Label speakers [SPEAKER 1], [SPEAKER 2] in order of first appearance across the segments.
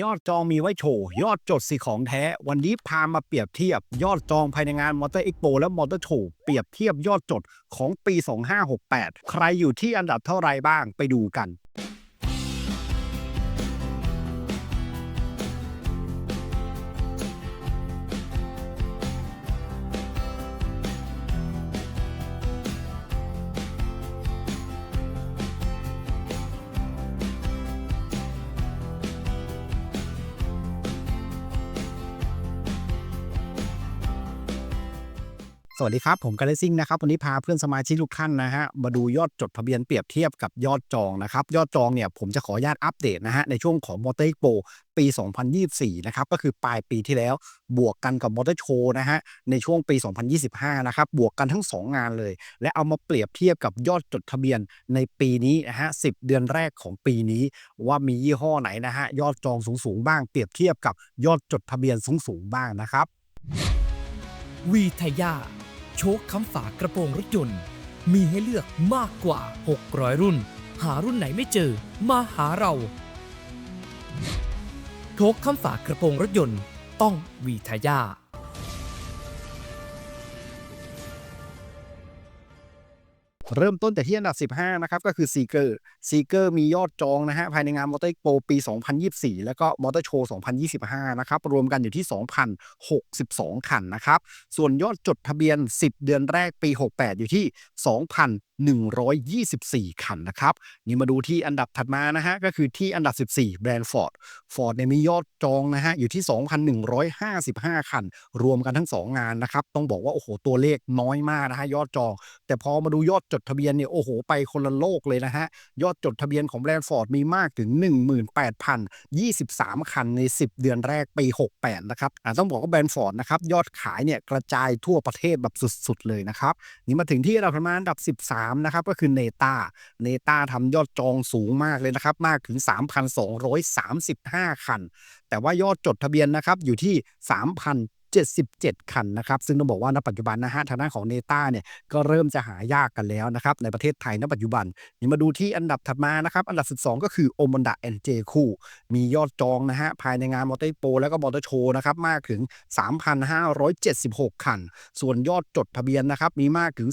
[SPEAKER 1] ยอดจองมีไว้โชว์ ยอดจดสิของแท้ วันนี้พามาเปรียบเทียบ ยอดจองภายในงานมอเตอร์เอ็กโปและมอเตอร์โชว์เปรียบเทียบยอดจดของปี 2568 ใครอยู่ที่อันดับเท่าไรบ้างไปดูกัน สวัสดีครับ ผมกาเลซิ่งนะครับ วันนี้พาเพื่อนสมาชิกทุกท่านนะฮะมาดูยอดจดทะเบียนเปรียบเทียบกับยอดจองนะครับ ยอดจองเนี่ยผมจะขออนุญาตอัปเดตนะฮะในช่วงของมอเตอร์โปปี 2024 นะครับ ก็คือปลายปีที่แล้วบวกกันกับมอเตอร์โชว์นะฮะในช่วงปี 2025 นะครับ บวกกันทั้ง 2 งานเลย และเอามาเปรียบเทียบกับยอดจดทะเบียนในปีนี้นะฮะ 10 เดือนแรกของปีนี้ ว่ามียี่ห้อไหนนะฮะยอดจองสูงๆบ้าง เปรียบเทียบกับยอดจดทะเบียนสูงๆบ้างนะครับ
[SPEAKER 2] วีทยา โชคคำฝากระโปรงรถยนต์ มีให้เลือกมากกว่า 600 รุ่น หารุ่นไหนไม่เจอ มาหาเรา โชคคำฝากกระโปรงรถยนต์ต้องวีทยา
[SPEAKER 1] เริ่มต้นแต่ที่อันดับ 15 นะครับ ก็คือซีเกอร์ซีเกอร์มียอดจองนะฮะ ภายในงานมอเตอร์โปรปี 2024 แล้วก็มอเตอร์โชว์ 2025 นะครับ รวมกันอยู่ที่ 2,062 คันนะครับ ส่วนยอดจดทะเบียน 10 เดือนแรกปี 68 อยู่ที่ 2,124 คันนะครับ นี่มาดูที่อันดับถัดมานะฮะ ก็คือที่อันดับ 14 แบรนด์ฟอร์ดฟอร์ดเนี่ยมียอดจองนะฮะ อยู่ที่ 2,155 คัน รวมกันทั้ง 2 งานนะครับ ต้องบอกว่าโอ้โหตัวเลขน้อยมากนะฮะยอดจอง แต่พอมาดูยอดจดดทะเบียนเนี่ยโอ้โหไปคนละโลกเลยนะฮะ ยอดจดทะเบียนของแบรนด์ฟอร์ดมีมากถึง 18,023 คันใน 10 เดือนแรกปี 68 นะครับต้องบอกว่าแบรนด์ฟอร์ดนะครับยอดขายเนี่ยกระจายทั่วประเทศแบบสุดๆเลยนะครับ นี่มาถึงที่อันดับประมาณอันดับ 13 นะครับ ก็คือเนต้าเนต้าทำยอดจองสูงมากเลยนะครับ มากถึง 3,235 คัน แต่ว่ายอดจดทะเบียนนะครับอยู่ที่ 3,000 77 คันนะครับ ซึ่งต้องบอกว่าณปัจจุบันนะฮะทางด้านของเนต้าเนี่ยก็เริ่มจะหายากกันแล้วนะครับในประเทศไทยณปัจจุบันนี่มาดูที่อันดับถัดมานะครับอันดับ 12 ก็คือโอม n นดาแอนเจคู่มียอดจองนะฮะภายในงานมอเตอร์โปรแล้วก็มอเตอร์โชว์นะครับมากถึง 3,576 คัน ส่วนยอดจดทะเบียนนะครับมีมากถึง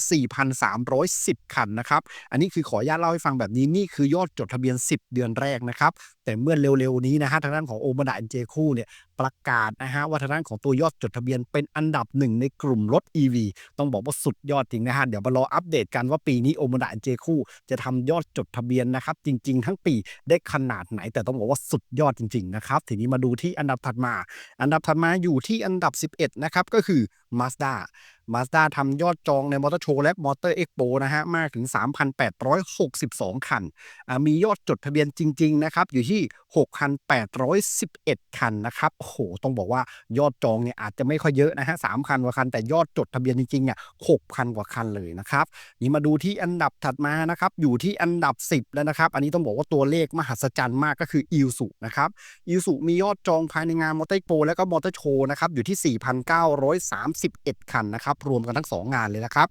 [SPEAKER 1] 4,310 คันนะครับอันนี้คือขออนุญาตเล่าให้ฟังแบบนี้นี่คือยอดจดทะเบียน 10 เดือนแรกนะครับ แต่เมื่อเร็วๆนี้นะฮะทางด้านของโอม n นดาแอนเจคู่เนี่ยประกาศนะฮะว่าทางด้านของตัวยอดจดทะเบียนเป็นอันดับหนึ่งในกลุ่มรถ EV ต้องบอกว่าสุดยอดจริงนะฮะเดี๋ยวมารออัปเดตกันว่าปีนี้โอมดาเจคู่จะทำยอดจดทะเบียนนะครับจริง ๆ ทั้งปีได้ขนาดไหน แต่ต้องบอกว่าสุดยอดจริงๆนะครับทีนี้มาดูที่อันดับถัดมา อันดับถัดมาอยู่ที่อันดับ 11นะครับก็คือ Mazda Mazda ทำยอดจองในมอเตอร์โชว์และมอเตอร์เอ็กโปนะฮะ มากถึง 3,862 คันอ่ามียอดจดทะเบียนจริง ๆ นะครับ อยู่ที่ 6,811 คันนะครับโอ้โหต้องบอกว่ายอดจองเนี่ยอาจจะไม่ค่อยเยอะนะฮะ3,000กว่าคัน แต่ยอดจดทะเบียนจริงๆอะ6,000กว่าคันเลยนะครับนี่มาดูที่อันดับถัดมานะครับ อยู่ที่อันดับ 10 แล้วนะครับ อันนี้ต้องบอกว่าตัวเลขมหัศจรรย์มากก็คืออิลสุนะครับอิลสุมียอดจองภายในงานมอเตอร์โปและก็มอเตอร์โชว์นะครับอยู่ที่4,931คันนะครับ รวมกันทั้ง 2 งานเลยนะครับ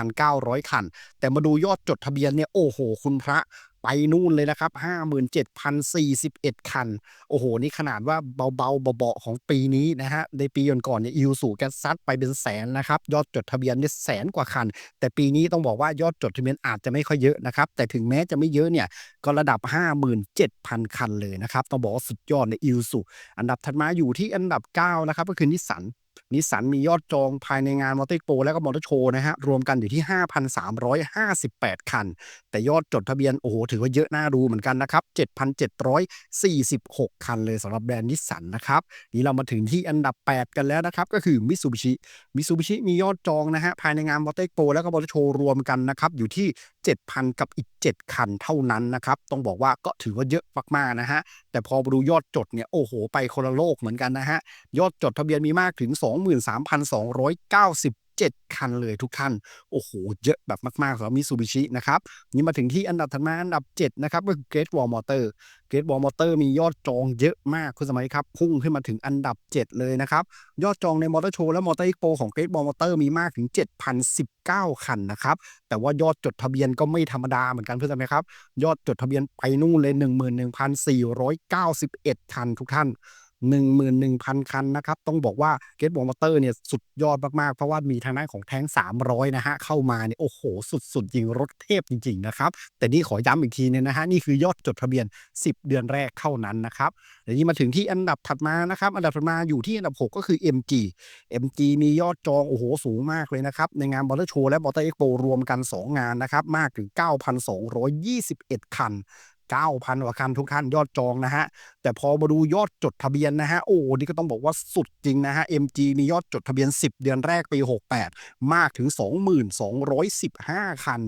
[SPEAKER 1] 4,900 คัน แต่มาดูยอดจดทะเบียนเนี่ย โอ้โห คุณพระไปนู่นเลยนะครับ 57,041 คัน โอ้โห นี่ขนาดว่าเบาๆเบาๆของปีนี้นะฮะ ในปีก่อนๆเนี่ยอิลสุแกซัดไปเป็นแสนนะครับ ยอดจดทะเบียนเนี่ยแสนกว่าคัน แต่ปีนี้ต้องบอกว่ายอดจดทะเบียนอาจจะไม่ค่อยเยอะนะครับ แต่ถึงแม้จะไม่เยอะเนี่ย ก็ระดับ 57,000 คันเลยนะครับ ต้องบอกว่าสุดยอดในอิลสุอันดับถัดมาอยู่ที่อันดับ 9 นะครับ ก็คือนิสสัน นิสสันมียอดจองภายในงานมอเตอร์โปรและก็มอเตอร์โชว์นะฮะ รวมกันอยู่ที่ 5,358 คัน แต่ยอดจดทะเบียน โอ้โห ถือว่าเยอะน่าดูเหมือนกันนะครับ 7,746 คันเลยสำหรับแบรนด์นิสสันนะครับ นี่เรามาถึงที่อันดับ 8 กันแล้วนะครับ ก็คือมิ t ซูบิชิมิ t ซูบิชิมียอดจองนะฮะ ภายในงานมอเตอร์โปรแล้วก็มอเตอร์โชว์รวมกันนะครับอยู่ที่ 7,000 กับอีก7 คันเท่านั้นนะครับ ต้องบอกว่าก็ถือว่าเยอะมากๆนะฮะ แต่พอมาดูยอดจดเนี่ย โอ้โห ไปคนละโลกเหมือนกันนะฮะ ยอดจดทะเบียนมีมากถึง 23,297 7 คันเลยทุกท่าน โอ้โห เยอะแบบมากๆสำหรับมิ t ูบิชินะครับนี่มาถึงที่อันดับถัดมาอันดับ 7 นะครับ ก็คือ Great Wall Motor Great Wall Motor มียอดจองเยอะมากคุณสมัยครับ พุ่งขึ้นมาถึงอันดับ 7 เลยนะครับ ยอดจองในมอเตอร์โชว์และมอเตอร์อ็กโปของ Great Wall Motor มีมากถึง 7,019 คันนะครับ แต่ว่ายอดจดทะเบียนก็ไม่ธรรมดาเหมือนกันเพื่อนไหมครับ ยอดจดทะเบียนไปนู่นเลย 11,491 คันทุกท่าน 11,000 คันนะครับ ต้องบอกว่า Great Wall Motor เนี่ยสุดยอดมากๆ เพราะว่ามีทางด้านของแท้ง 300 นะฮะ เข้ามาเนี่ยโอ้โห สุดๆจริงรถเทพจริง ๆ นะครับ แต่นี่ขอย้ำอีกทีเนึงนะฮะ นี่คือยอดจดทะเบียน 10 เดือนแรกเท่านั้นนะครับเดี๋ยวนี้มาถึงที่อันดับถัดมานะครับ อันดับถัดมาอยู่ที่อันดับ 6 ก็คือ MG MG มียอดจองโอ้โหสูงมากเลยนะครับในงานมอเตอร์โชว์และมอเตอร์เอ็กโปรวมกัน 2 งานนะครับมากถึง 9,221 คัน 9,000กว่าคันทุกท่านยอดจองนะฮะ แต่พอมาดูยอดจดทะเบียนนะฮะ โอ้นี่ก็ต้องบอกว่าสุดจริงนะฮะ MG มียอดจดทะเบียน 10 เดือนแรกปี 68 มากถึง 2215 คัน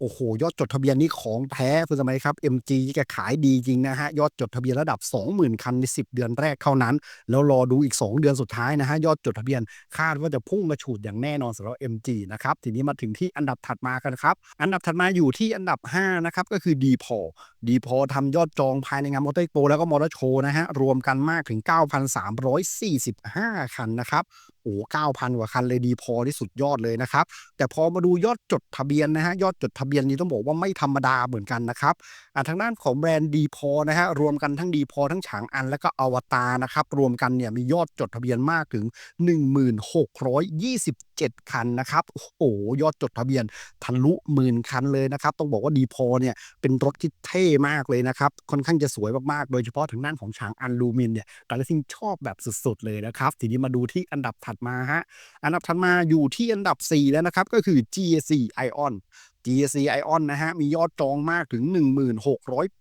[SPEAKER 1] โอ้โห ยอดจดทะเบียนนี่ของแท้คุณสมัยครับ MG แกขายดีจริงนะฮะ ยอดจดทะเบียนระดับ 20,000 คันใน 10 เดือนแรกเท่านั้น แล้วรอดูอีก 2 เดือนสุดท้ายนะฮะ ยอดจดทะเบียนคาดว่าจะพุ่งกระฉูดอย่างแน่นอนสำหรับ MG นะครับ ทีนี้มาถึงที่อันดับถัดมากันครับ อันดับถัดมาอยู่ที่อันดับ 5 นะครับ ก็คือ d p o d p o ทำยอดจองภายในงานมอเตอร์โปแล้วก็มอเตอร์โชว์นะฮะรวมกันมากถึง 9,345 คันนะครับโอ้9,000กว่าคันเลยดีพอที่สุดยอดเลยนะครับ แต่พอมาดูยอดจดทะเบียนนะฮะยอดจดทะเบียนนี้ต้องบอกว่าไม่ธรรมดาเหมือนกันนะครับอ่าทางด้านของแบรนด์ดีพอนะฮะรวมกันทั้งดีพอทั้งฉางอันและก็อวตารนะครับรวมกันเนี่ยมียอดจดทะเบียนมากถึง 16,20 7 คันนะครับ โอ้โห ยอดจดทะเบียนทะลุหมื่นคันเลยนะครับ ต้องบอกว่าดีพอเนี่ยเป็นรถที่เท่มากเลยนะครับ ค่อนข้างจะสวยมากๆ โดยเฉพาะทางด้านของฉางอันลูมินเนี่ยกาลซิงชอบแบบสุดๆเลยนะครับ ทีนี้มาดูที่อันดับถัดมาฮะ อันดับถัดมาอยู่ที่อันดับ 4 แล้วนะครับ ก็คือ GAC Ion GAC Ion นะฮะ มียอดจองมากถึง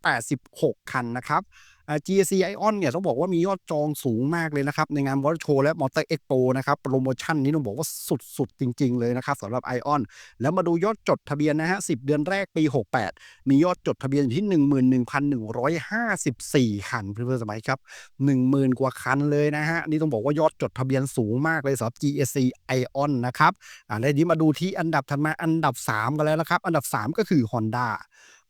[SPEAKER 1] 1686 คันนะครับ GAC Ion เนี่ยต้องบอกว่ามียอดจองสูงมากเลยนะครับ ในงานวอลโชและมอเตอร์เอ็กโปนะครับโปรโมชั่นนี้ต้องบอกว่าสุดๆ จริง ๆ เลยนะครับสำหรับ Ion แล้วมาดูยอดจดทะเบียนนะฮะ10 เดือนแรกปี 68 มียอดจดทะเบียนอยู่ที่ 11,154 คันเพื่อนๆสมัยครับ 10,000 กว่าคันเลยนะฮะนี่ต้องบอกว่ายอดจดทะเบียนสูงมากเลยสำหรับ GSC Ion นะครับอ่าแล้วนี้มาดูที่อันดับถัดมาอันดับ 3 กันแล้วนะครับอันดับ 3 ก็คือ Honda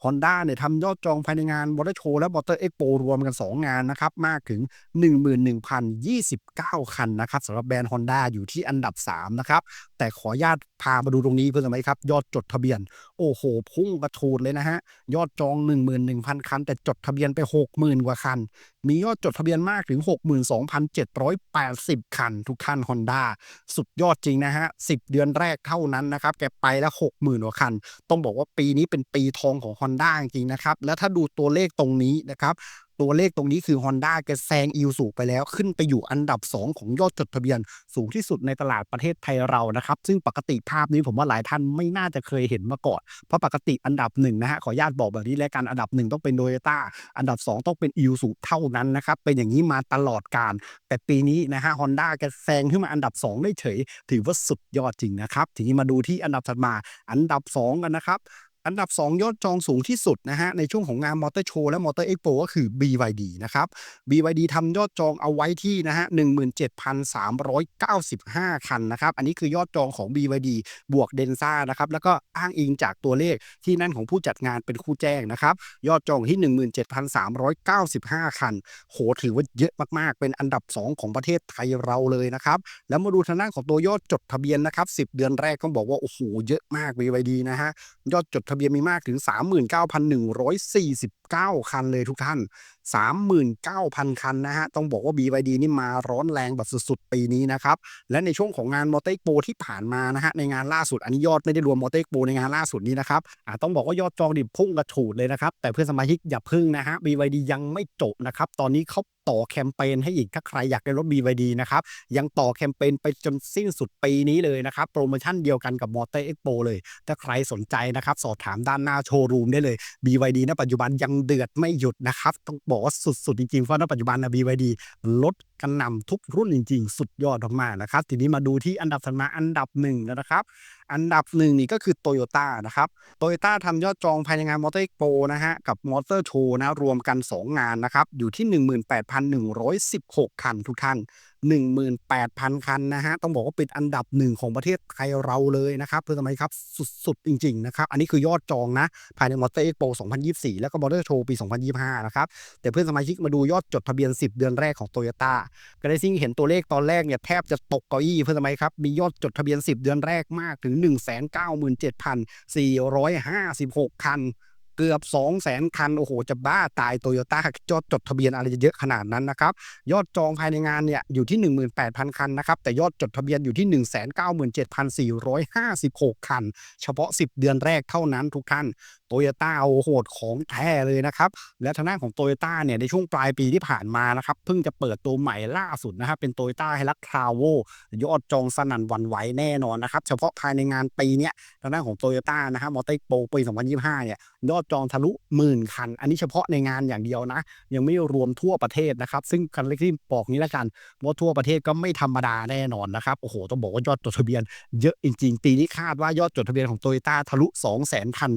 [SPEAKER 1] Honda เนี่ยทำยอดจองภายในงานมอเตอร์โชว์และมอเตอร์เอ็กโปรวมกัน 2 งานนะครับ มากถึง 11,029 คันนะครับสำหรับแบรนด์ Honda อยู่ที่อันดับ 3 นะครับ แต่ขออนุญาตพามาดูตรงนี้เพื่อนสมัยครับ ยอดจดทะเบียน โอ้โห พุ่งกระชูดเลยนะฮะ ยอดจอง 11,000 คัน แต่จดทะเบียนไป 60,000 กว่าคัน มียอดจดทะเบียนมากถึง 62,780 คัน ทุกท่าน Honda สุดยอดจริงนะฮะ 10 เดือนแรกเท่านั้นนะครับแกไปแล้ว60,000กว่าคัน ต้องบอกว่าปีนี้เป็นปีทองของ Honda จริงนะครับ แล้วถ้าดูตัวเลขตรงนี้นะครับ ตัวเลขตรงนี้คือ Honda แกแซงอิลสูไปแล้วขึ้นไปอยู่อันดับ 2 ของยอดจดทะเบียน สูงที่สุดในตลาดประเทศไทยเรานะครับ ซึ่งปกติภาพนี้ผมว่าหลายท่านไม่น่าจะเคยเห็นมาก่อน เพราะปกติอันดับหนึ่งนะฮะขออนุญาตบอกแบบนี้แล้วกันอันดับหนึ่งต้องเป็นโ o โยต้าอันดับ 2 ต้องเป็นอิลสูเท่านั้นนะครับเป็นอย่างนี้มาตลอดการ แต่ปีนี้นะฮะฮอนด้าแกแซงขึ้นมาอันดับ 2 ได้เฉย ถือว่าสุดยอดจริงนะครับทีนี้มาดูที่อันดับถัดมาอันดับ 2 กันนะครับ อันดับ 2 ยอดจองสูงที่สุดนะฮะในช่วงของงานมอเตอร์โชว์และมอเตอร์เอ็กโปก็คือ BYD นะครับ BYD ทำยอดจองเอาไว้ที่นะฮะ17,395 คันนะครับ อันนี้คือยอดจองของ BYD บวกเดนซ่านะครับ แล้วก็อ้างอิงจากตัวเลขที่นั่นของผู้จัดงานเป็นคู่แจ้งนะครับ ยอดจองที่ 17,395 คัน โหถือว่าเยอะมากๆ เป็นอันดับ 2 ของประเทศไทยเราเลยนะครับ แล้วมาดูทางด้านของตัวยอดจดทะเบียนนะครับ10 เดือนแรกต้องบอกว่าโอ้โหเยอะมาก BYD นะฮะยอดจดทะเบียนมีมากถึง 39,149 คันเลยทุกท่าน 39,000 คันนะฮะ ต้องบอกว่า BYD นี่มาร้อนแรงแบบสุดๆ ปีนี้นะครับ และในช่วงของงานมอเตอร์โปที่ผ่านมานะฮะ ในงานล่าสุด อันนี้ยอดไม่ได้รวมมอเตอร์โปในงานล่าสุดนี้นะครับต้องบอกว่ายอดจองดิบพุ่งกระฉูดเลยนะครับ แต่เพื่อนสมาชิกอย่าพึ่งนะฮะ BYD ยังไม่จบนะครับ ตอนนี้เขาต่อแคมเปญให้อีกถ้าใครอยากได้รถ BYD นะครับ ยังต่อแคมเปญไปจนสิ้นสุดปีนี้เลยนะครับ โปรโมชั่นเดียวกันกับมอเตอร์เอ็กโปเลย ถ้าใครสนใจนะครับ สอบถามด้านหน้าโชว์รูมได้เลย BYD ณปัจจุบันยังเดือดไม่หยุดนะครับต้องบอกว่าสุดๆจริงๆเพราะณปัจจุบันนะ BYD ลดกันนำทุกรุ่นจริง ๆ สุดยอดมากๆนะครับ ทีนี้มาดูที่อันดับถัดมาอันดับหนึ่งนะครับ อันดับหนึ่งนี่ก็คือ Toyota นะครับ Toyota ทำยอดจองภายในงาน Motor Expo นะฮะกับ Motor Show นะรวมกัน 2 งานนะครับ อยู่ที่ 18,116 คันทุกท่าน 18,000 คันนะฮะ ต้องบอกว่าเป็นอันดับหนึ่งของประเทศไทยเราเลยนะครับเพื่อนสมัยครับสุดๆ จริง ๆ นะครับ อันนี้คือยอดจองนะ ภายใน Motor Expo 2024 แล้วก็ Motor Show ปี 2025 นะครับ แต่เพื่อนสมาชิกมาดูยอดจดทะเบียน 10 เดือนแรกของ Toyota ก็ได้ซิ่งเห็นตัวเลขตอนแรกเนี่ยแทบจะตกเก้าอี้เพื่อนสมัยครับมียอดจดทะเบียน 10 เดือนแรกมากถึง197,456 คัน เกือบ 200,000คัน โอ้โห จะบ้าตายโตโยต้ายอดจดทะเบียนอะไรจะเยอะขนาดนั้นนะครับ ยอดจองภายในงานเนี่ยอยู่ที่ 18,000 คันนะครับ แต่ยอดจดทะเบียนอยู่ที่ 197,456 คัน เฉพาะ 10 เดือนแรกเท่านั้นทุกท่านโตโยต้าโอ้โหดของแท้เลยนะครับ และทางด้านของโตโยต้าเนี่ยในช่วงปลายปีที่ผ่านมานะครับ เพิ่งจะเปิดตัวใหม่ล่าสุดนะครับ เป็นโตโยต้าไฮรักทราโวยอดจองสนั่นวันไหวแน่นอนนะครับ เฉพาะภายในงานปีเนี้ยทางด้านของโตโยต้านะฮะมอเตอร์โปรปี 2025 เนี่ยยอดจองทะลุหมื่นคัน อันนี้เฉพาะในงานอย่างเดียวนะ ยังไม่รวมทั่วประเทศนะครับ ซึ่งกันเล็กที่บอกนี้แล้วกันว่าทั่วประเทศก็ไม่ธรรมดาแน่นอนนะครับโอ้โหต้องบอกว่ายอดจดทะเบียน เยอะจริงๆ ปีนี้คาดว่ายอดจดทะเบียนของโตโยต้าทะลุ 2 0 0 0 0 0คัน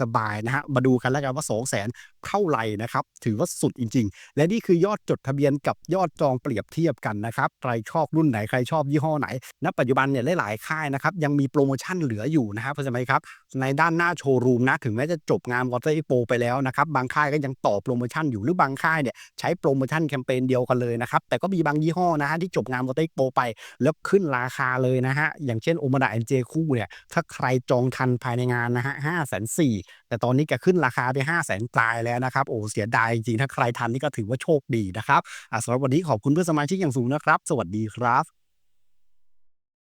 [SPEAKER 1] สบายๆนะฮะมาดูกันแล้วกันว่า 2 0 0 0 0 0เท่าไหร่นะครับถือว่าสุดจริง ๆ และนี่คือยอดจดทะเบียนกับยอดจองเปรียบเทียบกันนะครับใครชอบรุ่นไหนใครชอบยี่ห้อไหนณปัจจุบันเนี่ยหลายๆค่ายนะครับยังมีโปรโมชั่นเหลืออยู่นะครับเข้าใจไหมครับในด้านหน้าโชว์รูมนะถึงแม้จะจบงานวอเตอร์ p โไปแล้วนะครับบางค่ายก็ยังต่อโปรโมชั่นอยู่หรือบางค่ายเนี่ยใช้โปรโมชั่นแคมเปญเดียวกันเลยนะครับแต่ก็มีบางยี่ห้อนะฮะที่จบงานวอเตอร์ p โไป แล้วขึ้นราคาเลยนะฮะอย่างเช่นโอมาดาแอนเจคู่เนี่ยถ้าใครจองทันภายในงานนะฮะห้าแสนสี่แต่ตอนนี้แกขึ้นราคาไปห้าแสนปลายแล้วนะครับโอ้เสียดายจริงถ้าใครทันนี่ก็ถือว่าโชคดีนะครับสำหรับวันนี้ขอบคุณเพื่อนสมาชิกอย่างสูงนะครับ สวัสดีครับ